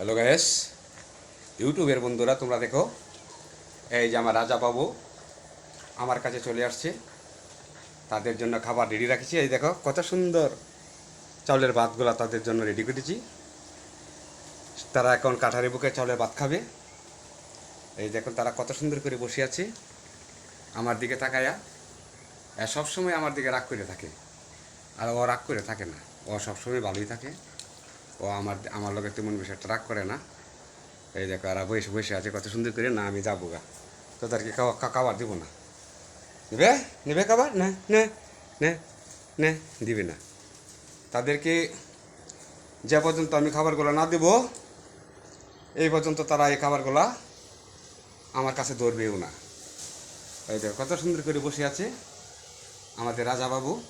Hello gas ইউটিউবের বন্ধুরা, তোমরা দেখো। এই যে আমার রাজা বাবু আমার কাছে চলে আসছে। তাদের জন্য খাবার রেডি রাখছি। এই দেখো, কত সুন্দর চাউলের ভাতগুলো তাদের জন্য রেডি করেছি তারা এখন কাঠারি বুকে চাউলের ভাত খাবে। এই দেখুন তারা কত সুন্দর করে বসে আছে। আমার দিকে তাকায়া সবসময় আমার দিকে রাগ করে থাকে। আর ও রাগ করে থাকে না। ও সবসময় ভালোই থাকে। ও আমার আমার লোকের তেমন বেশি একটা রাগ করে না। এই দেখো, আর বসে বসে আছে, কত সুন্দর করে, না, আমি যাব গা। তো খা- খাবার দিব না। নেবে? নেবে খাবার? না, নে নে নে, দিবে না। তাদেরকে যে পর্যন্ত আমি খাবারগুলো না দেব, এই পর্যন্ত তারা এই খাবারগুলা আমার কাছে ধরবেও না। এই দেখো, কত সুন্দর করে বসে আছে আমাদের রাজা বাবু।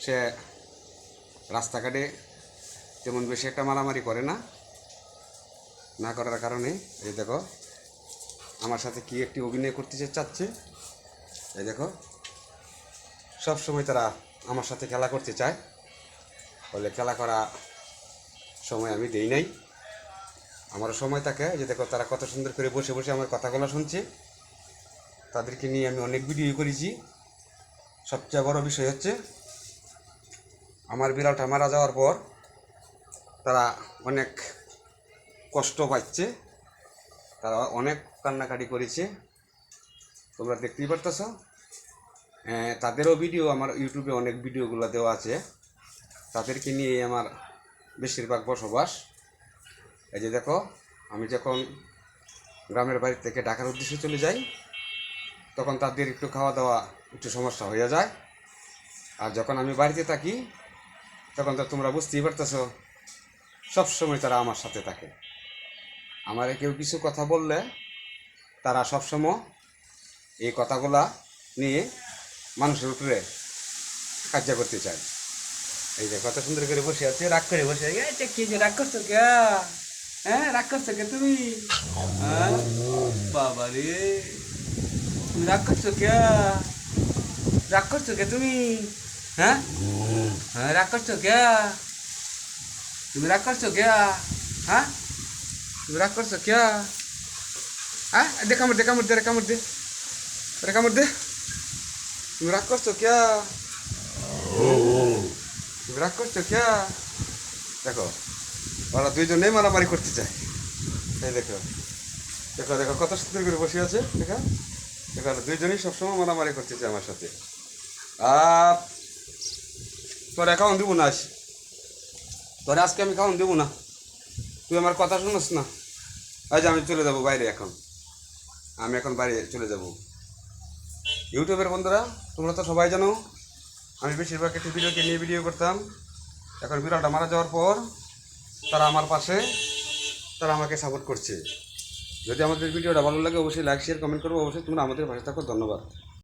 সে রাস্তাঘাটে তেমন বেশি একটা মারামারি করে না না করার কারণে, এই দেখো, আমার সাথে কি একটি অভিনয় করতে চাচ্ছে, এই দেখো, সব সময় তারা আমার সাথে খেলা করতে চায় বলে খেলা করা সময় আমি দেই নাই। আমারও সময় থাকে যে দেখো, তারা কত সুন্দর করে বসে বসে আমার কথাগুলো শুনছে। তাদেরকে নিয়ে আমি অনেক ভিডিও করেছি। সবচেয়ে বড় বিষয় হচ্ছে, আমার বিড়ালটা মারা যাওয়ার পর তারা অনেক কষ্ট পাচ্ছে। তারা অনেক কান্নাকাটি করেছে। তোমরা দেখতেই পারতেছ। তাদেরও ভিডিও আমার ইউটিউবে অনেক ভিডিওগুলো দেওয়া আছে। তাদেরকে নিয়ে আমার বেশিরভাগ বসবাস। এই যে দেখো, আমি যখন গ্রামের বাড়ি থেকে ঢাকার উদ্দেশ্যে চলে যাই, তখন তাদের একটু খাওয়া দাওয়া একটু সমস্যা হয়ে যায়। আর যখন আমি বাড়িতে থাকি, তখন তো তোমরা বুঝতেই পারতেছো সবসময় তারা আমার সাথে থাকে। আমারে কেউ কিছু কথা বললে তারা সবসময় এই কথাগুলা নিয়ে মানুষের উপরে কার্য করতে চায়। এই যে কত সুন্দর করে বসে আছে, রাগ করে বসে আছে। কি যে রাগ করছ কে? হ্যাঁ রাগ করছ কে তুমি? হ্যাঁ? বাবা রে, তুমি রাগ করছ কে? রাগ করছ কে তুমি? হ্যাঁ? হ্যাঁ রাগ করছ কে? তুমি রাগ করছ কে হ্যাঁ? তুমি রাগ করছ কে হ্যাঁ? দে কামড় দে কামড় দে, রে কামড় দে। রে কামড় দে। তুমি রাগ করছ কে তুমি রাগ করছ কে দেখো, ওরা দুইজনেই মারামারি করতে চায়। এই দেখো। দেখো দেখো, কত সুন্দর করে বসে আছে, দেখো। দেখো দুইজনেই সবসময় মারামারি করতে চায় আমার সাথে। আর তোর অ্যাকাউন্ট দেবো না আজ। তোর আজকে আমি খাওয়ান দেবো না। তুই আমার কথা শুনোস না? আজ আমি চলে যাব বাইরে এখন। আমি এখন বাইরে চলে যাব। ইউটিউবের বন্ধুরা, তোমরা তো সবাই জানো, আমি বেশিরভাগ একটি ভিডিওকে নিয়ে ভিডিও করতাম। এখন বিড়ালটা মারা যাওয়ার পর তারা আমার পাশে, তারা আমাকে সাপোর্ট করছে। যদি আমাদের ভিডিওটা ভালো লাগে, অবশ্যই লাইক শেয়ার কমেন্ট করব। অবশ্যই তোমরা আমাদের পাশে থাকো। ধন্যবাদ।